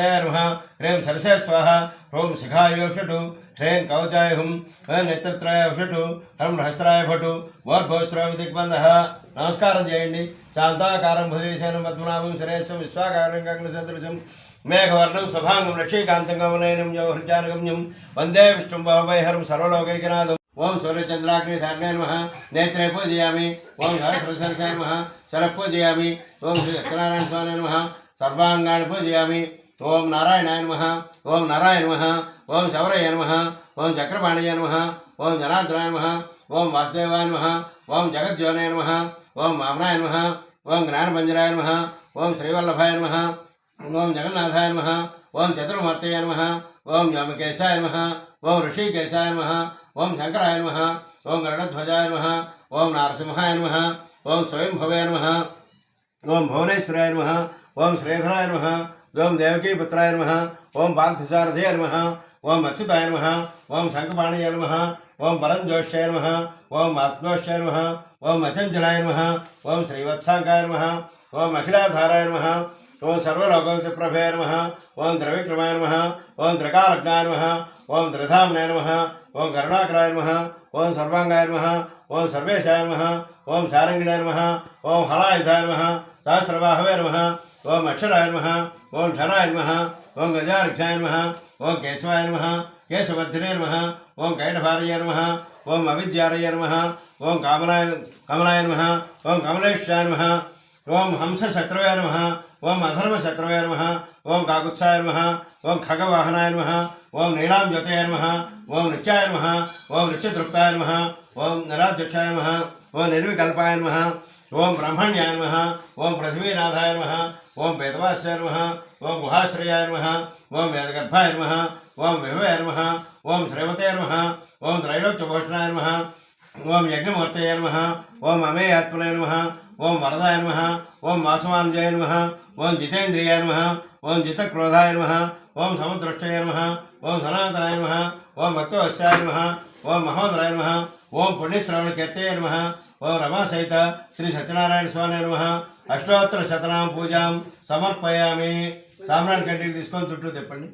హ్రేం సరసే స్వాహ హ్రోం శిఖాయోషటు హ్రేం కవచాయ హుం హ్రేం నేత్రత్రాయ భటు హ్రం హస్త్రాయ భటు మోర్భోశ్రామి దిగ్బంధ. నమస్కారం చేయండి. శాంతాకారం భుజేశానం పద్మనాభం శరేశం విశ్వాకారం గగనసదృశం మేఘవర్ణం శుభాంగం లక్ష్మీకాంతం గమనయనం జోహృచానగమ్యం వందే విష్ణు భావైహరం సర్వలోకైకనాథం. ఓం సూర్యచంద్రాగ్నిధారణే నమ. నేత్రే పూజయామి. ఓం సహస్రసరసాయ నమ. శర పూజయామి. ఓం శ్రీ సత్యనారాయణ స్వామి నమ. సర్వాంగాన్ని పూజయామి. ఓం నారాయణాయ నమ ఓం నారాయణ నమ ఓం శౌరయ నమ ఓం చక్రపాణయ నమ ఓం జనార్దనాయ నమ ఓం వాసుదేవాయ నమ ఓం జగజ్యోనయ నమ ఓం వామనాయ నమ ఓం జ్ఞానమంజరాయ నమ ఓం శ్రీవల్లభాయ నమ ఓం జగన్నాథాయ నమ ఓం చతుర్మూర్తయ నమ ఓం వ్యోమకేశాయ నమ ఓం ఋషికేశాయ నమ ఓం శంకరాయ నమ ఓం గరుడధ్వజాయ నమ ఓం నారసింహాయ నమ ఓం స్వయంభవే నమ ఓం భువనేశ్వరాయ నమ ఓం శ్రీధరాయ నమ ओम देवकी पुत्राय नमः ओम पार्थसारथय नमः ओम अच्युताय नमः ओम शंखपाणय नमः ओम परंजोष्याय नमः ओम आत्मोष्याय नमः ओम अचंचलाय नमः ओम श्रीवत्सांगाय नमः ओम अखिलाधाराय नमः ओम सर्वलोकस्य प्रभय नमः ओम द्रविक्रमाय नमः ओम द्रकालग्नाय नमः ओम द्रधामनाय नमः ओम करुणाकराय नमः ओम सर्वांगाय नमः ओम सर्वेशाय नमः ओम सारंगिणाय नमः ओम हलायुधाय नमः सहस्रबाहवे नमः ओम अक्षराय नम ओम धनाय नम ओम गजारक्षाय नम ओम केशवाय नम केशवर्धने नम ओम कैटभारय नम ओम अविद्यारय नम ओम कामलाय कमलाय नम ओम कमलेशाय नम ओम हंस शत्रवय नम ओम अधर्म शत्रवय नम ओम काकुत्साय नम ओम खगवाहनाय नम ओम नीलाम ज्योतय नम ओम नृत्याय नम ओम नृत्यतृप्ताय नम ओम नराध्यक्षाय नम ओम निर्विकल्पाय नम ఓం బ్రహ్మణ్యాయ నమ ఓం పృథ్వీనాథాయ నమ ఓం వేదవాస్యాయ నమ ఓం గుహాశ్రయాయ నమ ఓం వేదగర్భాయ నమ ఓం విభవే నమ ఓం శ్రీమతే నమ ఓం త్రైలోక్యభూషణాయ నమ ఓం యజ్ఞమూర్తయ నమ ఓం అమేయాత్మనే నమ ఓం వరదాయ నమ ఓం వాసవాంజయ నమ ఓం జితేంద్రియాయ నమ ఓం జితక్రోధాయ నమ ఓం సముద్రష్టయ నమ ఓం సనాతనాయ నమ ఓం భక్తవశ్యాయ నమ ఓం మహోదరాయ నమ ఓం పుణ్యశ్రవణ కీర్తయ నమ ఓం రమాసహిత శ్రీ సత్యనారాయణ స్వామి నమ అష్టోత్తర శతనామ పూజాం సమర్పయామి. సామ్రాట్ కంటికి తీసుకొని చుట్టూ తిప్పండి.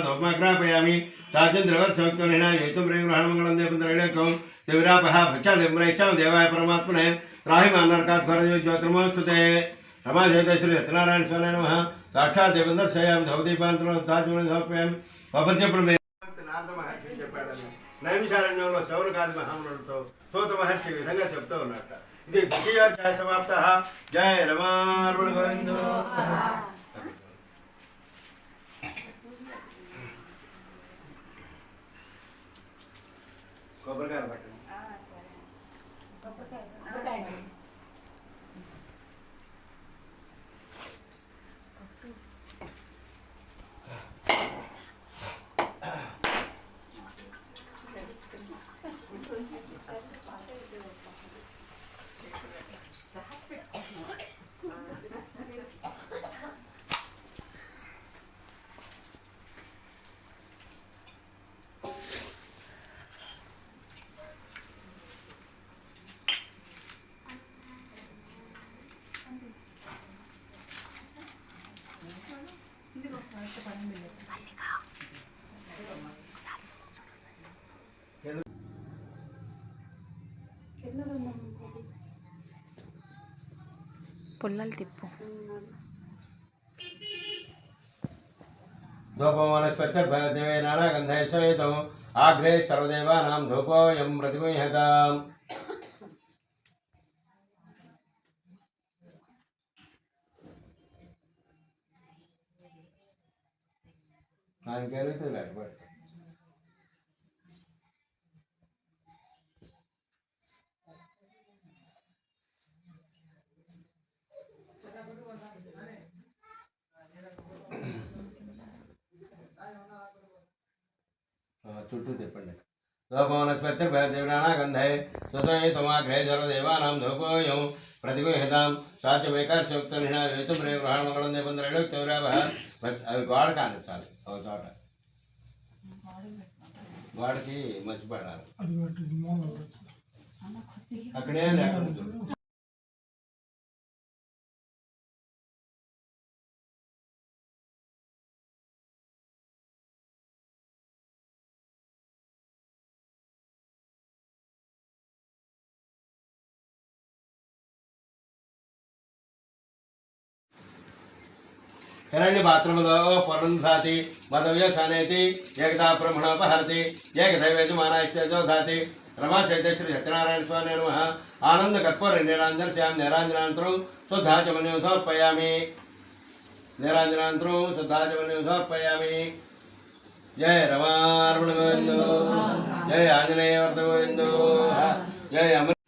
ధూపమాగ్రాపయామి సాధ్యంద్రవత్ సౌక్తమైన యుతం ప్రేమ గ్రహణమంగళం దేవంతరేణకం దేవరాపహ భక్షా దేవరైష్టాం దేవాయ పరమాత్మనే రాహిమ అన్నర్కాత్ భరజో జ్యోతిర్మోస్తుతే రమాజయత శ్రీ సత్యనారాయణ స్వామి నమ సాక్షాత్ దేవంద సయాం ధౌదీపాంతరం తాజ్మూలం సమర్పయాం పపంచప్పుడు నారద నైమిషారణ్యంలో సౌరకాది మహామునుడితో సూత మహర్షి విధంగా చెప్తూ ఉన్నట్ట ఇది ద్వితీయోధ్యాయ సమాప్త జయ రమార్మణ గోవిందో కొబ్బరికాయలు పట్టండి. పుల్లలు తిప్పు धूपवनस्पत्यर्भदेवे नानागन्धे सहितौ आग्रे सर्वदेवानां धूपोऽयं प्रतिगुह्यताम् ఆయనకేరైతే లేకపోతే చుట్టూ తిప్పండి లోపవనస్పత్తిర్భయదేవనాగంధే సుసహితమాగ్రే జలదేవానాం ధూపోయం प्रतिगुहताम साच वेकार संयुक्त निणा हेतु रे ग्रहण मंगल ने बंद रेलो चौरा बह अभी गाड़ का चाल और चोट गाड़ की मच पड़ा అక్కడే లేకుండా हिरण्य हिरण्यपात्रमुदो परुन्धाति मदव्य सनयति एकदा ब्रह्मणोपहरति एकदैवेजमानाश्चो धाति रमा श्री सत्यनारायण स्वामी नम। आनंद कत्पर निरांजन श्याम निरांजनांतरम शुद्धा चमन समर्पयामी। निरांजनांतरम शुद्धा चमन समर्पयामी जय रमारमण गोविंदो जय आंजनेय वर्त जय अमर